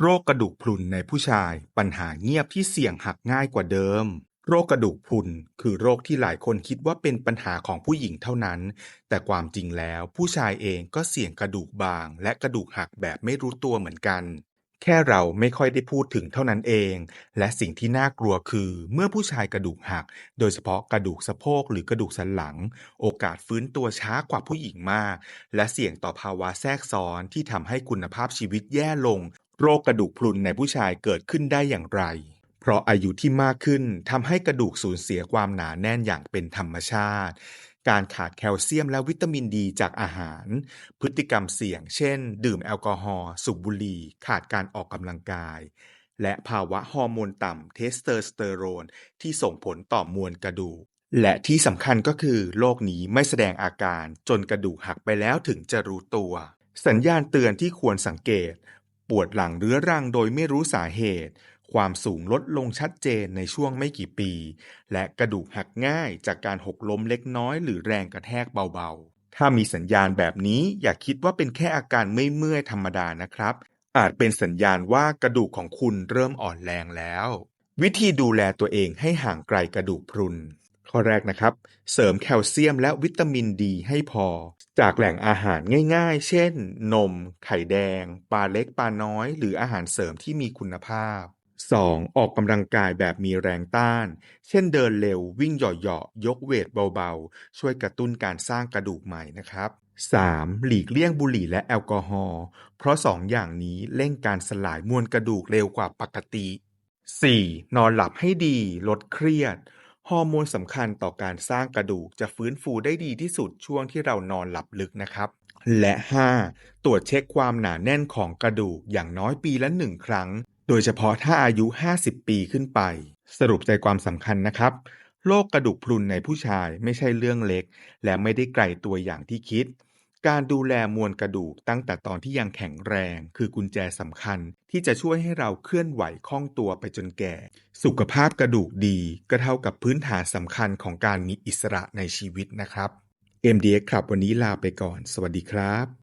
โรคกระดูกพรุนในผู้ชายปัญหาเงียบที่เสี่ยงหักง่ายกว่าเดิม โรคกระดูกพรุนคือโรคที่หลายคนคิดว่าเป็นปัญหาของผู้หญิงเท่านั้น แต่ความจริงแล้วผู้ชายเองก็เสี่ยงกระดูกบาง และกระดูกหักแบบไม่รู้ตัวเหมือนกัน แค่เราไม่ค่อยได้พูดถึงเท่านั้นเอง และสิ่งที่น่ากลัวคือ เมื่อผู้ชายกระดูกหัก โดยเฉพาะกระดูกสะโพกหรือกระดูกสันหลัง โอกาสฟื้นตัวช้ากว่าผู้หญิงมาก และเสี่ยงต่อภาวะแทรกซ้อนที่ทำให้คุณภาพชีวิตแย่ลง โรคกระดูกพรุนในผู้ชายเกิดขึ้นได้อย่างไร เพราะอายุที่มากขึ้นทำให้กระดูกสูญเสียความหนาแน่นอย่างเป็นธรรมชาติ การขาดแคลเซียมและวิตามินดีจากอาหาร พฤติกรรมเสี่ยง เช่น ดื่มแอลกอฮอล์สูบบุหรี่ขาดการออกกำลังกาย และภาวะฮอร์โมนต่ำเทสโทสเตอโรนที่ส่งผลต่อมวลกระดูกและที่สำคัญก็คือโรคนี้ไม่แสดงอาการจนกระดูกหักไปแล้วถึงจะรู้ตัว สัญญาณเตือนที่ควรสังเกต ปวดหลังเรื้อรังโดยไม่รู้สาเหตุ ความสูงลดลงชัดเจนในช่วงไม่กี่ปี และกระดูกหักง่ายจากการหกล้มเล็กน้อยหรือแรงกระแทกเบาๆ ถ้ามีสัญญาณแบบนี้อย่าคิดว่าเป็นแค่อาการไม่เมื่อยธรรมดานะครับ อาจเป็นสัญญาณว่ากระดูกของคุณเริ่มอ่อนแรงแล้ว วิธีดูแลตัวเองให้ห่างไกลกระดูกพรุน ข้อแรกนะครับ เสริมแคลเซียมและวิตามินดีให้พอ จากแหล่งอาหารง่ายๆ เช่น นม ไข่แดง ปลาเล็กปลาน้อย หรืออาหารเสริมที่มีคุณภาพ 2. ออกกำลังกายแบบมีแรงต้าน เช่นเดินเร็ววิ่งเหยาะๆยกเวทเบาๆ ช่วยกระตุ้นการสร้างกระดูกใหม่นะครับ 3. หลีกเลี่ยงบุหรี่และแอลกอฮอล์เพราะสองอย่างนี้เร่งการสลายมวลกระดูกเร็วกว่าปกติ 4. นอนหลับให้ดี ลดเครียด ฮอร์โมนสำคัญต่อการสร้างกระดูกจะฟื้นฟูได้ดีที่สุดช่วงที่เรานอนหลับลึกนะครับ และ 5. ตรวจเช็คความหนาแน่นของกระดูกอย่างน้อยปีละหนึ่งครั้ง โดยเฉพาะถ้าอายุ 50 ปีขึ้นไป สรุปใจความสำคัญนะครับโรคกระดูกพรุนในผู้ชายไม่ใช่เรื่องเล็ก และไม่ได้ไกลตัวอย่างที่คิด การดูแลมวลกระดูกตั้งแต่ตอนที่ยังแข็งแรง คือกุญแจสำคัญ ที่จะช่วยให้เราเคลื่อนไหวคล่องตัวไปจนแก่ สุขภาพกระดูกดีก็เท่ากับพื้นฐานสำคัญของการมีอิสระในชีวิตนะครับ MDX ครับวันนี้ลาไปก่อน สวัสดีครับ